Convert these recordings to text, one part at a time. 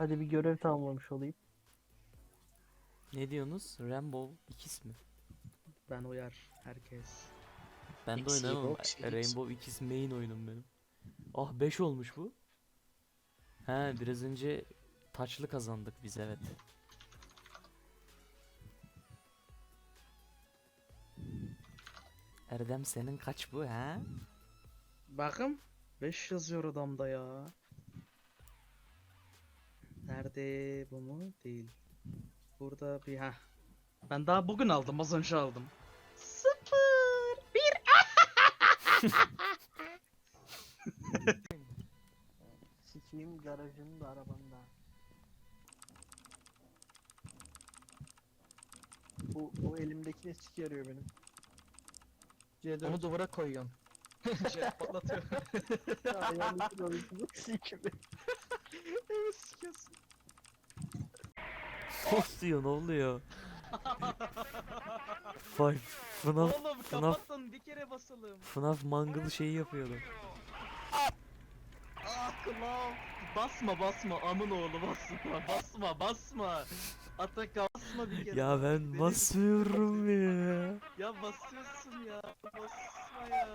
Hadi bir görev tamamlamış olayım. Ne diyorsunuz? Rainbow ikis mi? Ben uyar herkes. Ben de Eksi oynamam. Rainbow ikis main oyunum benim. Ah 5 olmuş bu. He biraz önce taçlı kazandık biz evet. Erdem senin kaç bu ha? Bakın 5 yazıyor adamda ya. Nerede bu mu? Değil. Burada bir ha. Ben daha bugün aldım, az önce aldım. Sıfır, bir. Sikiyim garajını da arabanı da. Bu, o elimdeki ne siki yarıyor benim. C4 Onu duvara koyuyorsun. Şey patlatıyor. ayağını kırıyorsun. Sikimi. Evet sikiyorsun. Of diyor ne oluyor? Five FNAF Oğlum FNAF kapatın bir kere basalım. FNAF mangle şeyi yapıyordu. Ah kulağı. Basma basma amın oğlu basma basma basma. Ataka basma bir kere. Ya ben Deli basmıyorum ya. Ya basıyorsun ya. Basma ya.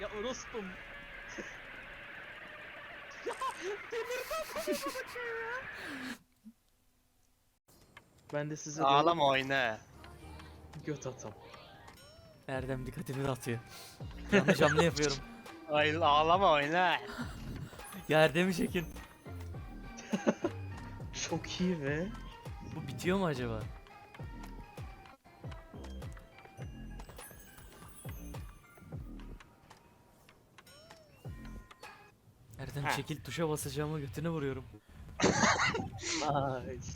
Ya orospum. ya demirden bana bakıyor ya. Ben de size Ağlama oyna. göt atam. Erdem dikkatimi dağıtıyor. Yanlış hamle yapıyorum. Ay ağlama oyna. Ya Erdem'i çekin. Çok iyi ve Bu bitiyor mu acaba? Erdem Ha. çekil tuşa basacağıma götüne vuruyorum. nice.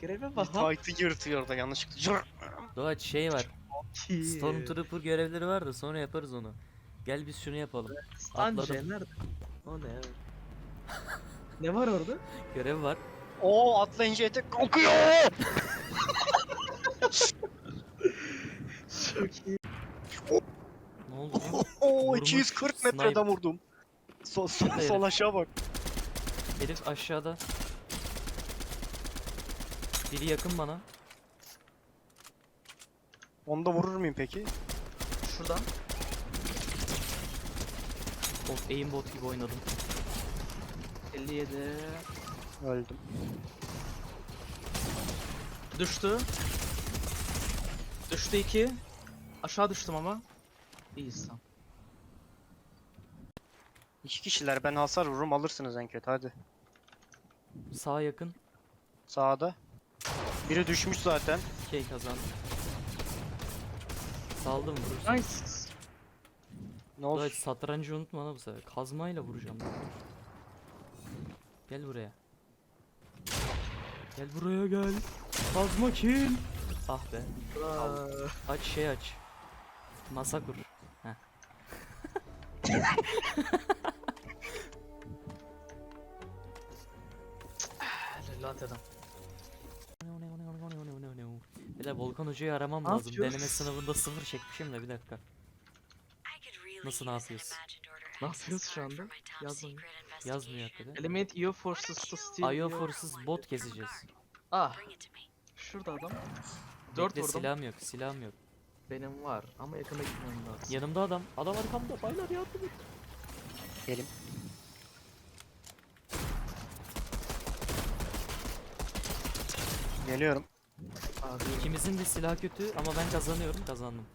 Greve bak. Fight'ı yırtıyor orada yanlışlıkla. Cır. Doğaç şey var. Stormtrooper görevleri var da sonra yaparız onu. Gel biz şunu yapalım. Anca atladım. nerede? O ne? ne var orada? Görev var. Oo atlayınca etek kokuyor. Çok iyi. Ne oldu lan? Oo Vurmuş, 240 metreden sniper. vurdum. Sol, sol, Hayır. sol aşağı bak. Herif aşağıda. Biri yakın bana. Onu da vurur muyum peki? Şuradan. Of aimbot gibi oynadım. 57. Öldüm. Düştü. Düştü 2. Aşağı düştüm ama. İyiyiz tamam. İki kişiler ben hasar vururum alırsınız en kötü hadi. Sağa yakın. Sağda. Biri düşmüş zaten. K kazandı. Saldım vurursun. Nice. Ne olsun? satrancı unutma lan bu sefer. Kazmayla vuracağım. ben. Gel buraya. Gel buraya gel. Kazma kill. Ah be. Aa, Aç şey aç. Masa kur. Heh. Adam. Bir de Volkan Hoca'yı aramam Ne lazım. yapıyoruz? Deneme sınavında sıfır çekmişim de bir dakika. Nasıl ne yapıyoruz? Ne yapıyoruz şu anda? Yazmıyor. Yazmıyor hakikaten. Element IO forces to steal. IO Forces bot keseceğiz. Ah. Şurada adam. 4 Bekle vurdum. silahım yok, silahım yok. Benim var ama yakına gitmem lazım. Yanımda adam. Adam arkamda. Baylar yardım et. Gelim. Geliyorum. Abi İkimizin de silah kötü ama ben kazanıyorum. Kazandım.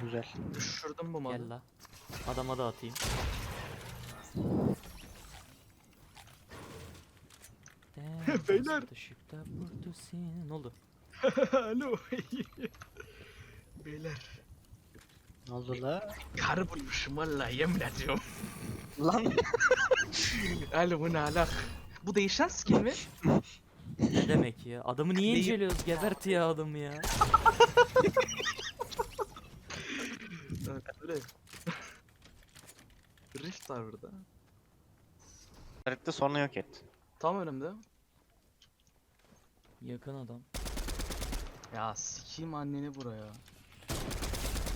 Güzel. düşürdüm bu malı. Gel la. Adama da atayım. Beyler. Işıkta vurdu seni. Ne oldu? Alo. Beyler. Ne oldu la? Karı bulmuşum vallahi yemin ediyorum. Lan. Alo bu ne alak? Bu değişen skin mi? Ne demek ya? Adamı niye inceliyoruz? Gebert ya adamı ya. Öyle. Rift var burada. Harita sonra yok et. Tam önümde. Yakın adam. Ya sikeyim anneni buraya.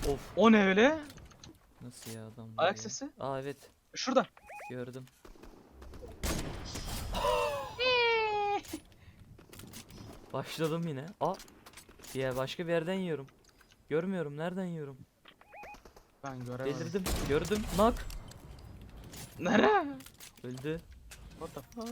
Of. O ne öyle? Nasıl ya adam? Ayak ya? sesi. Aa evet. Şurada. Gördüm. Başladım yine. Aa. Ya başka bir yerden yiyorum. Görmüyorum. Nereden yiyorum? Ben göremedim. Delirdim. Gördüm. Nak. Nere? Öldü. What the fuck?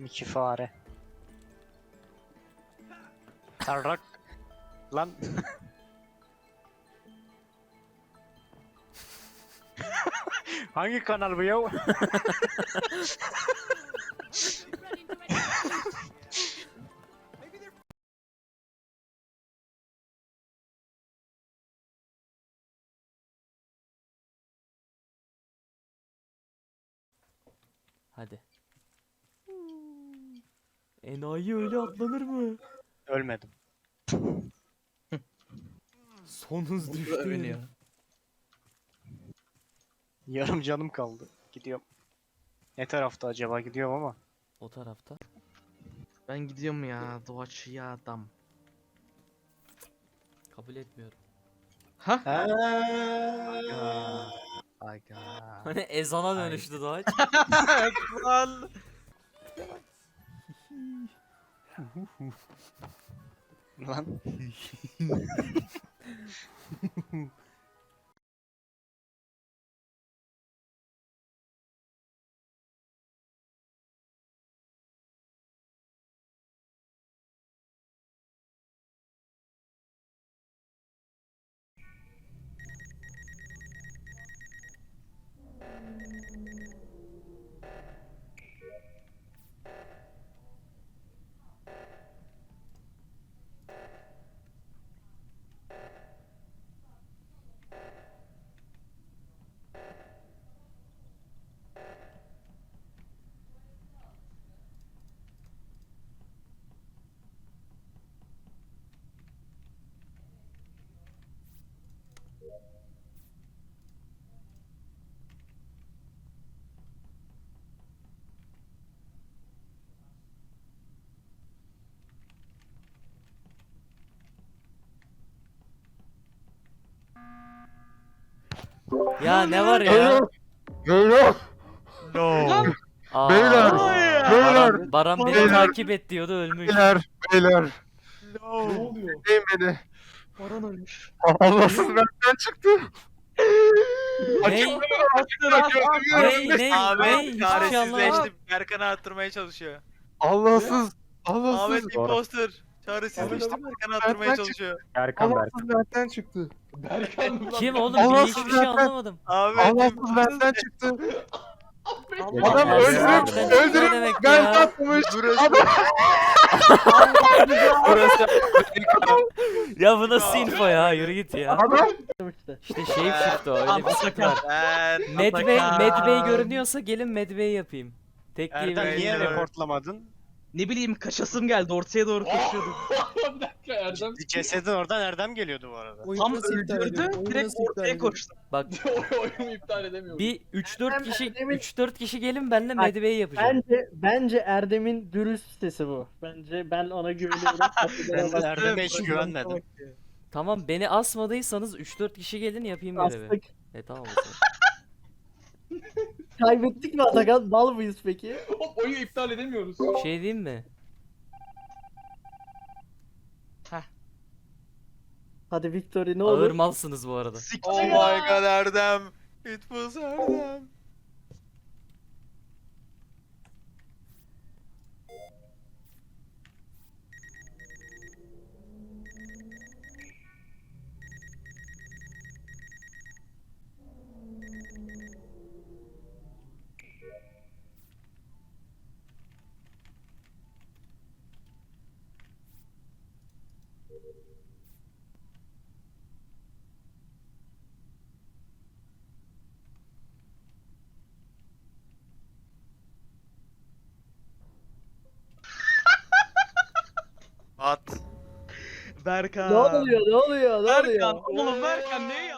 Miki fare. Tarrak. Lan. Hangi kanal bu ya? Enayi öyle atlanır mı? Ölmedim. Son hız düştü. övünüyor. Yarım canım kaldı. Gidiyorum. Ne tarafta acaba gidiyorum ama. O tarafta. Ben gidiyorum ya doğaçı adam. Kabul etmiyorum. Ha? Aga. Aga. Hani ezana dönüştü Doğaç. Lan. Lan. Ya ne var ya? Beyler, Lan. Aa, Beyler, beyler, Baran, Baran beni Beyler. takip et diyordu ölmüş. beyler, beyler. Ne oluyor? Dinleyin beni. Baran ölmüş. Allahsız benden çıktı. Ney? Ney? Ney? Ney? Ahmet Hiçbir şey anlamadım. çaresizleşti. Berkan'ı attırmaya çalışıyor. Allahsız, Allahsız. Ahmet imposter. Çaresizleşti. Berkan'ı attırmaya çalışıyor. Erkan Allahsız benden çıktı. Kim oğlum? Allah Bir hiçbir şey zaten- anlamadım. Ahmet Allahsız benden çıktı. Adam Allah öldürüp, zaten- Ne öldürüp demek ben ya? atmış. Burası. Ya bu nasıl info ya? Yürü git ya. Adam İşte shape shift o öyle bir sık var. Ben. Medbay, Medbay görünüyorsa gelin Medbay yapayım. Tek diye Erdem bir niye reportlamadın? Ne bileyim kaçasım geldi ortaya doğru koşuyordum. Cesedin oradan Erdem geliyordu bu arada. Tam öldürdü direkt ortaya koştum. Bak Oyunumu iptal edemiyorum. bir 3-4 kişi Erdem'in- 3-4 kişi gelin benle Bak, Medbay yapacağım. Bence bence Erdem'in dürüst sesi bu. Bence ben ona güveniyorum. Ben de Erdem'e hiç güvenmedim. Tamam beni asmadıysanız 3-4 kişi gelin yapayım görevi. Astık. E tamam o zaman. Kaybettik mi Atakan? Mal mıyız peki? Hop oyunu iptal edemiyoruz. Şey diyeyim mi? Hadi Victory ne olur. Ağır malsınız bu arada. Oh my god Erdem. It was Erdem. At. Berkan. Ne oluyor? Ne oluyor? Ne Berkan. oluyor? Oğlum Berkan ne yaptın?